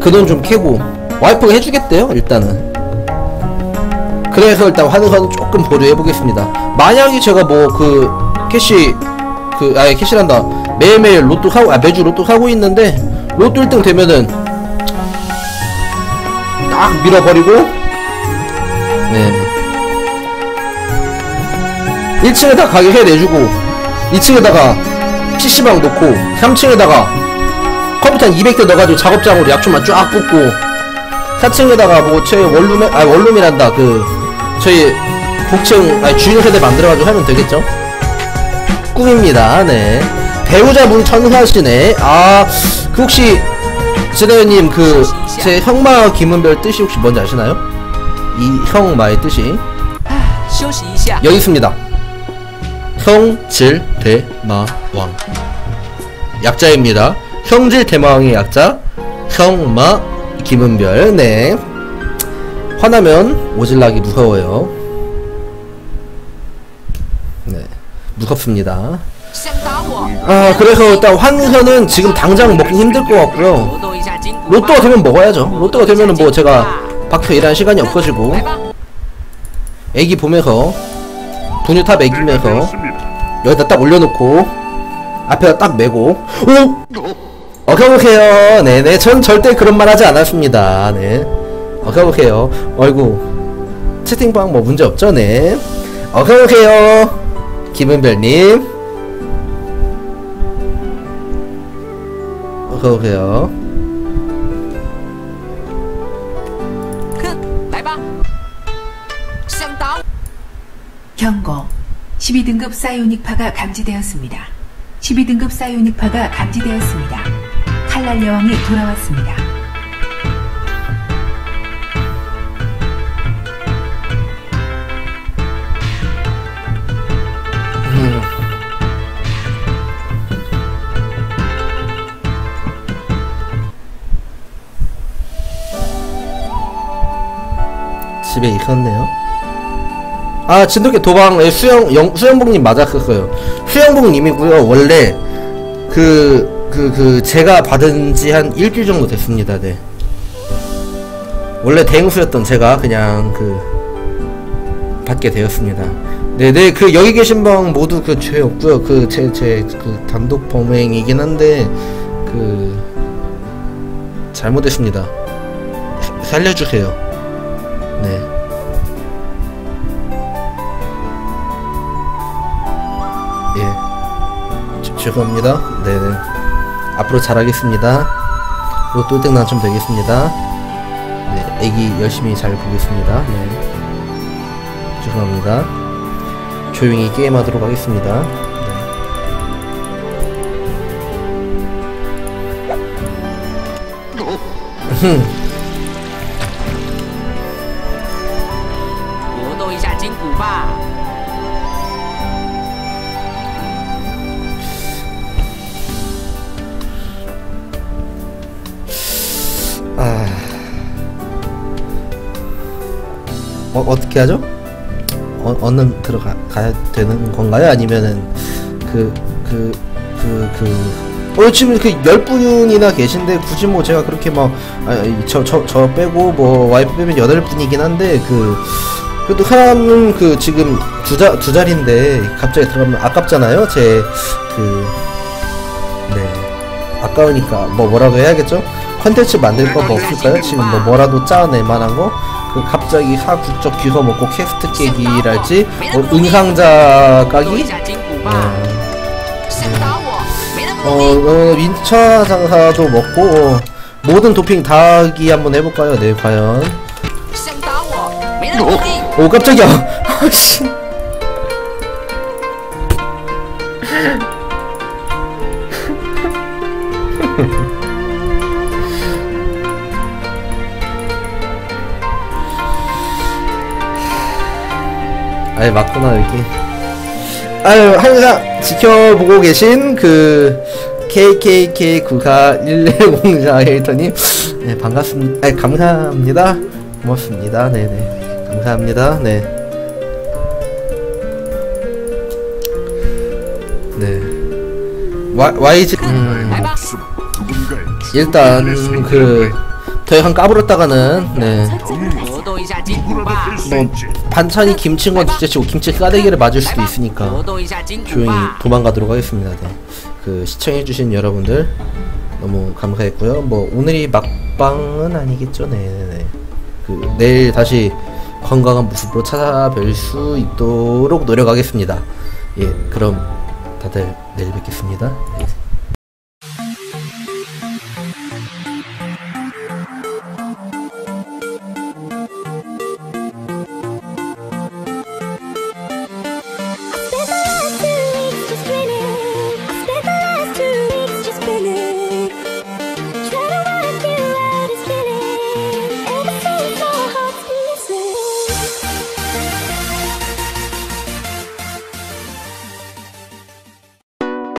그 돈 좀 캐고 와이프가 해주겠대요 일단은. 그래서 일단 환승선은 조금 보류해 보겠습니다. 만약에 제가 뭐 그 캐시 그 아예 캐시란다. 매일매일 로또 사고 아 매주 로또 사고 있는데 로또 1등 되면은 딱 밀어버리고 네. 1층에다 가격 해 내주고 2층에다가 PC방 놓고 3층에다가 컴퓨터 한 200대 넣어가지고 작업장으로 약초만 쫙 뽑고 4층에다가 뭐 저희 원룸에 아 원룸이란다. 그 저희 복층 아니 주인 세대 만들어가지고 하면 되겠죠? 꿈입니다. 네. 배우자분 천사시네. 아그 혹시 지대님 그 제 형마 김은별 뜻이 혹시 뭔지 아시나요? 이 형마의 뜻이? 아, 여기 있습니다. 형질대마왕. 약자입니다. 형제 대마왕의 약자 형마 김은별. 네. 화나면 오질락이 무서워요. 네. 무섭습니다. 아 그래서 일단 환선은 지금 당장 먹기 힘들 것 같고요. 로또가 되면 먹어야죠. 로또가 되면은 뭐 제가 박혀 일할 시간이 없어지고. 애기 보면서 분유탑 애기면서 여기다 딱 올려놓고 앞에다 딱 메고. 오! 어가복해요. 네네. 전 절대 그런 말 하지 않았습니다. 네. 어가복해요. 아이고. 채팅방 뭐 문제 없죠? 네. 어가복해요. 김은별님. 어가복해요. 경고. 12등급 사이오닉파가 감지되었습니다. 12등급 사이오닉파가 감지되었습니다. 칼날 여왕이 돌아왔습니다. 집에 있었네요. 아 진돗개 도방 예, 수영 영, 수영복님 맞았었어요. 수영복님이고요. 원래 그 그 그 제가 받은 지 한 일주일 정도 됐습니다. 네. 원래 대행수였던 제가 그냥 그 받게 되었습니다. 네네 그 여기 계신 분 모두 그 죄 없고요. 그 제 제 그 단독 범행이긴 한데 그 잘못했습니다. 사- 살려주세요. 네. 예. 죄- 죄송합니다. 네네. 앞으로 잘하겠습니다. 로또 1등 당첨 되겠습니다. 네. 애기 열심히 잘 보겠습니다. 네. 죄송합니다. 조용히 게임하도록 하겠습니다. 네. 活动一下筋骨吧。 어, 어떻게 하죠? 어, 얼른 들어가 되는 건가요? 아니면은 그 그 그그 어, 지금 그 10분이나 계신데 굳이 뭐 제가 그렇게 막저 저저 빼고 뭐 와이프 빼면 8분이긴 한데 그 그래도 사람은 그 지금 두, 자, 두 자리인데 갑자기 들어가면 아깝잖아요. 제 그 네. 아까우니까 뭐 뭐라도 해야겠죠? 컨텐츠 만들 거 뭐 없을까요? 지금 뭐 뭐라도 짜낼 만한 거? 그 갑자기 하국적 귀서 먹고 캐스트 깨기랄지? 어, 은상자 까기? 네. 어, 어, 어 민차 장사도 먹고 모든 도핑 다기 한번 해볼까요? 네 과연. 오, 어? 오 깜짝이야. 아씨. 아예 맞구나 여기 아유 항상 지켜보고 계신 그 KKK 941104 에이터님. 네 반갑습니다 아 감사합니다. 고맙습니다. 네네. 감사합니다. 네. 네. YG 음, 누군가의 일단 그 더 이상 까불었다가는 네. 뭐 반찬이 김치인 건 둘째치고 김치 까대기를 맞을 수도 있으니까 조용히 도망가도록 하겠습니다. 네. 그 시청해주신 여러분들 너무 감사했고요. 뭐 오늘이 막방은 아니겠죠. 네네네. 그 내일 다시 건강한 모습으로 찾아뵐 수 있도록 노력하겠습니다. 예, 그럼 다들 내일 뵙겠습니다. 네.